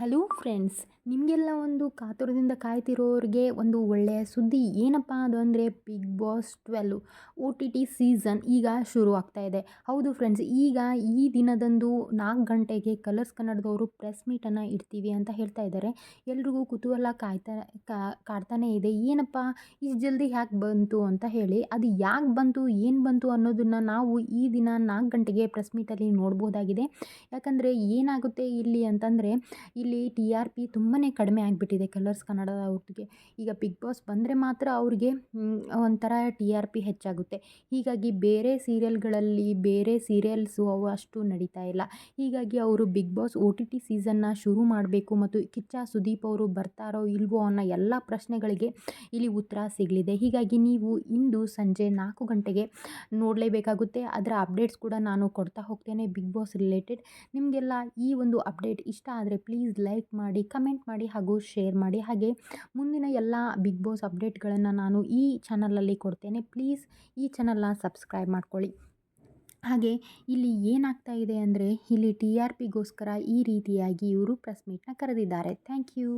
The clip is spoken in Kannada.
ಹಲೋ ಫ್ರೆಂಡ್ಸ್, ನಿಮಗೆಲ್ಲ ಒಂದು ಕಾತುರದಿಂದ ಕಾಯ್ತಿರೋರಿಗೆ ಒಂದು ಒಳ್ಳೆಯ ಸುದ್ದಿ ಏನಪ್ಪ ಅದು ಅಂದರೆ Bigg Boss twelve O T T season ಈಗ ಶುರು ಆಗ್ತಾ ಇದೆ. ಹೌದು ಫ್ರೆಂಡ್ಸ್, ಈಗ ಈ ದಿನದಂದು ನಾಲ್ಕು ಗಂಟೆಗೆ ಕಲರ್ಸ್ ಕನ್ನಡದವರು ಪ್ರೆಸ್ ಮೀಟನ್ನು ಇಡ್ತೀವಿ ಅಂತ ಹೇಳ್ತಾ ಇದ್ದಾರೆ. ಎಲ್ರಿಗೂ ಕುತೂಹಲ ಕಾಯ್ತಾ ಕಾಡ್ತಾನೇ ಇದೆ. ಏನಪ್ಪ, ಇಷ್ಟು ಜಲ್ದಿ ಯಾಕೆ ಬಂತು ಅಂತ ಹೇಳಿ, ಅದು ಯಾಕೆ ಬಂತು, ಏನು ಬಂತು ಅನ್ನೋದನ್ನು ನಾವು ಈ ದಿನ ನಾಲ್ಕು ಗಂಟೆಗೆ ಪ್ರೆಸ್ ಮೀಟಲ್ಲಿ ನೋಡ್ಬೋದಾಗಿದೆ. ಯಾಕಂದರೆ ಏನಾಗುತ್ತೆ ಇಲ್ಲಿ ಅಂತಂದರೆ, ಇಲ್ಲಿ ಟಿ ಆರ್ ಪಿ ತುಂಬಾ ಕಡಿಮೆ ಆಗಿಬಿಟ್ಟಿದೆ ಕಲರ್ಸ್ ಕನ್ನಡದ ಅವ್ರಿಗೆ ಈಗ ಬಿಗ್ ಬಾಸ್ ಬಂದರೆ ಮಾತ್ರ ಅವ್ರಿಗೆ ಒಂಥರ ಟಿ ಆರ್ ಪಿ ಹೆಚ್ಚಾಗುತ್ತೆ. ಹೀಗಾಗಿ ಬೇರೆ ಸೀರಿಯಲ್ಗಳಲ್ಲಿ ಬೇರೆ ಸೀರಿಯಲ್ಸು ಅವು ಅಷ್ಟು ನಡೀತಾ ಇಲ್ಲ. ಹೀಗಾಗಿ ಅವರು Bigg Boss O T T ಸೀಸನ್ನ ಶುರು ಮಾಡಬೇಕು ಮತ್ತು ಕಿಚ್ಚ ಸುದೀಪ್ ಅವರು ಬರ್ತಾರೋ ಇಲ್ವೋ ಅನ್ನೋ ಎಲ್ಲ ಪ್ರಶ್ನೆಗಳಿಗೆ ಇಲ್ಲಿ ಉತ್ತರ ಸಿಗಲಿದೆ. ಹೀಗಾಗಿ ನೀವು ಇಂದು ಸಂಜೆ ನಾಲ್ಕು ಗಂಟೆಗೆ ನೋಡಲೇಬೇಕಾಗುತ್ತೆ. ಅದರ ಅಪ್ಡೇಟ್ಸ್ ಕೂಡ ನಾನು ಕೊಡ್ತಾ ಹೋಗ್ತೇನೆ. ಬಿಗ್ ಬಾಸ್ ರಿಲೇಟೆಡ್ ನಿಮಗೆಲ್ಲ ಈ ಒಂದು ಅಪ್ಡೇಟ್ ಇಷ್ಟ ಆದರೆ ಪ್ಲೀಸ್ ಲೈಕ್ ಮಾಡಿ ಕಮೆಂಟ್ ಮಾಡಿ ಹಾಗೂ ಶೇರ್ ಮಾಡಿ. ಹಾಗೆ ಮುಂದಿನ ಎಲ್ಲ ಬಿಗ್ ಬಾಸ್ ಅಪ್ಡೇಟ್ಗಳನ್ನು ನಾನು ಈ ಚಾನಲಲ್ಲಿ ಕೊಡ್ತೇನೆ. ಪ್ಲೀಸ್ ಈ ಚಾನಲ್ನ ಸಬ್ಸ್ಕ್ರೈಬ್ ಮಾಡ್ಕೊಳ್ಳಿ. ಹಾಗೆ ಇಲ್ಲಿ ಏನಾಗ್ತಾ ಇದೆ ಅಂದರೆ ಇಲ್ಲಿ ಟಿ ಆರ್ ಪಿಗೋಸ್ಕರ ಈ ರೀತಿಯಾಗಿ ಇವರು ಪ್ರೆಸ್ ಮೀಟ್ನ ಕರೆದಿದ್ದಾರೆ. Thank you